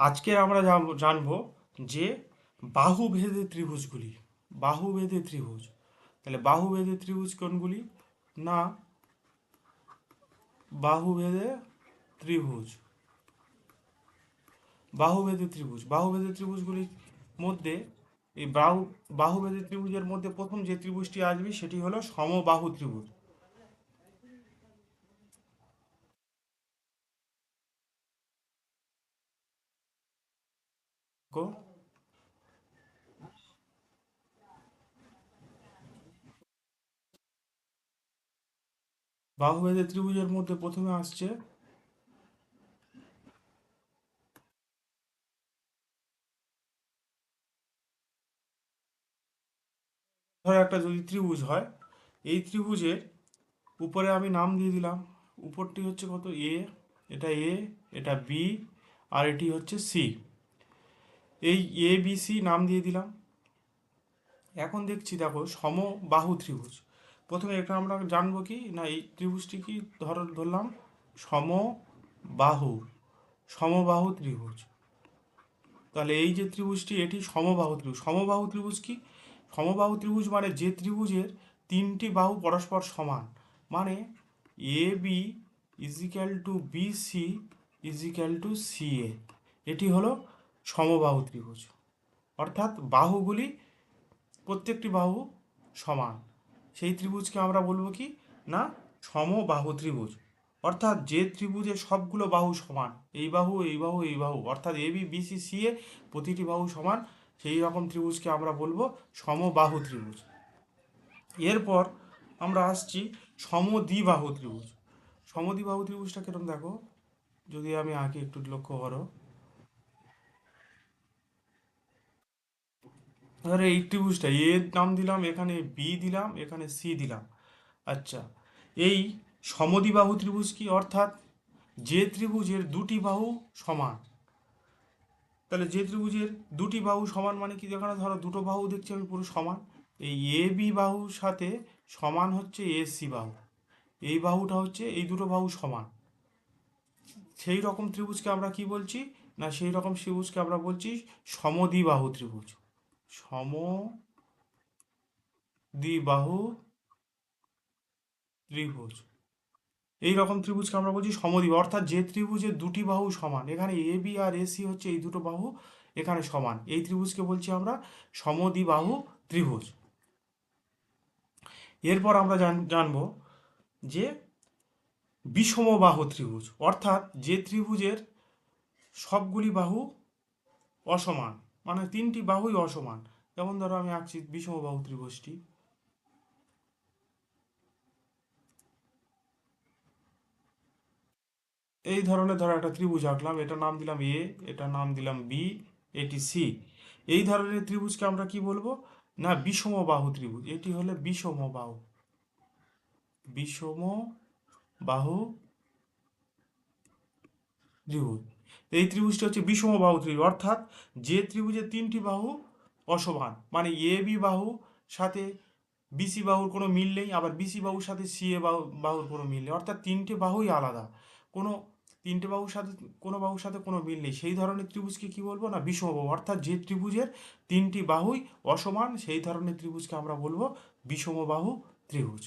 আজকে আমরা জানব- যে বাহুভেদে ত্রিভুজগুলি, বাহুভেদে ত্রিভুজ। তাহলে বাহুভেদে ত্রিভুজ কোনগুলি? না, বাহুভেদে ত্রিভুজ। বাহুভেদে ত্রিভুজ, বাহুভেদে ত্রিভুজগুলির মধ্যে, এই বাহু, বাহুভেদে ত্রিভুজের মধ্যে প্রথম যে ত্রিভুজটি আসবে সেটি হলো সমবাহু ত্রিভুজ। কো? বাহুভেদে ত্রিভুজের মধ্যে প্রথমে আসছে ধরো একটা যদি ত্রিভুজ হয়, এই ত্রিভুজের উপরে আমি নাম দিয়ে দিলাম। উপরটি হচ্ছে কত? এ, এটা এ, এটা বি, আর এটি হচ্ছে সি। এই এ বি সি নাম দিয়ে দিলাম। এখন দেখছি দেখো সমবাহু ত্রিভুজ। প্রথমে এটা আমরা জানব কি? না, এই ত্রিভুজটি কি ধর, ধরলাম? সমবাহু। সমবাহু ত্রিভুজ। তাহলে এই যে ত্রিভুজটি, এটি সমবাহু ত্রিভুজ। সমবাহু ত্রিভুজ কি? সমবাহু ত্রিভুজ মানে যে ত্রিভুজের তিনটি বাহু পরস্পর সমান। মানে A B equal to B C equal to C A এটি হলো সমবাহু ত্রিভুজ। অর্থাৎ বাহুগুলি প্রত্যেকটি বাহু সমান। সেই ত্রিভুজকে আমরা বলব কি? না, সমবাহু ত্রিভুজ। অর্থাৎ যে ত্রিভুজের সবগুলো বাহু সমান, এই বাহু এই বাহু এই বাহু, অর্থাৎ A B B C A প্রতিটি বাহু সমান, সেই রকম ত্রিভুজকে আমরা বলব সমবাহু ত্রিভুজ। এরপর আমরা আসছি সমদ্বিবাহু ত্রিভুজ। সমদ্বিবাহু ত্রিভুজটা কীরকম দেখো? যদি আমি আগে একটু লক্ষ্য করো। ধরো এই ত্রিভুজটা এ নাম দিলাম, এখানে বি দিলাম, এখানে সি দিলাম। আচ্ছা এই সমদ্বিবাহু ত্রিভুজ কি? অর্থাৎ যে ত্রিভুজের দুটি বাহু সমান। তাহলে যে ত্রিভুজের দুটি বাহু সমান মানে কি? এখানে ধরো দুটো বাহু দেখছি আমি পুরো সমান। এই এ বি বাহুর সাথে সমান হচ্ছে এ সি বাহু। এই বাহুটা হচ্ছে এই দুটো বাহু সমান। সেই রকম ত্রিভুজকে আমরা কি বলছি? না, সেই রকম ত্রিভুজকে আমরা বলছি সমদ্বিবাহু ত্রিভুজ। সম দ্বিবাহু ত্রিভুজ। এই রকম ত্রিভুজকে আমরা বলছি সমদ্বিবাহু অর্থাৎ যে ত্রিভুজের দুটি বাহু সমান, এখানে A B R A C হচ্ছে এই দুটো বাহু এখানে সমান। এই ত্রিভুজকে বলছি আমরা সমদ্বিবাহু ত্রিভুজ। এরপর আমরা জান, জানব যে বিষমবাহু ত্রিভুজ, অর্থাৎ যে ত্রিভুজের সবগুলি বাহু অসমান। মানে তিনটি বাহুই অসমান। যেমন ধরো আমি আঁকছি বিষমবাহু ত্রিভুজটি। এই ধরনের ধরো একটা ত্রিভুজ আঁকলাম এটা নাম দিলাম এ এটা নাম দিলাম বি এটি সি এই ধরনের ত্রিভুজকে আমরা কি বলব? না, বিষম বাহু ত্রিভুজ, এটি হলো বিষমবাহু বিষম বাহু ত্রিভুজ। এই ত্রিভুজটি হচ্ছে বিষম বাহু ত্রিভুজ, অর্থাৎ যে ত্রিভুজের তিনটি বাহু অসমান মানে এ বি বাহু সাথে বিসি বাহুর কোনো মিল নেই, আবার বিসি বাহুর সাথে সি এ বাহু, বাহুর কোনো মিল নেই, অর্থাৎ তিনটে বাহুই আলাদা। কোনো তিনটে বাহুর সাথে, কোনো বাহুর সাথে কোনো মিল নেই। সেই ধরনের ত্রিভুজকে কি বলব না? বিষমবাহু অর্থাৎ যে ত্রিভুজের তিনটি বাহুই অসমান, সেই ধরনের ত্রিভুজকে আমরা বলব বিষমবাহু ত্রিভুজ।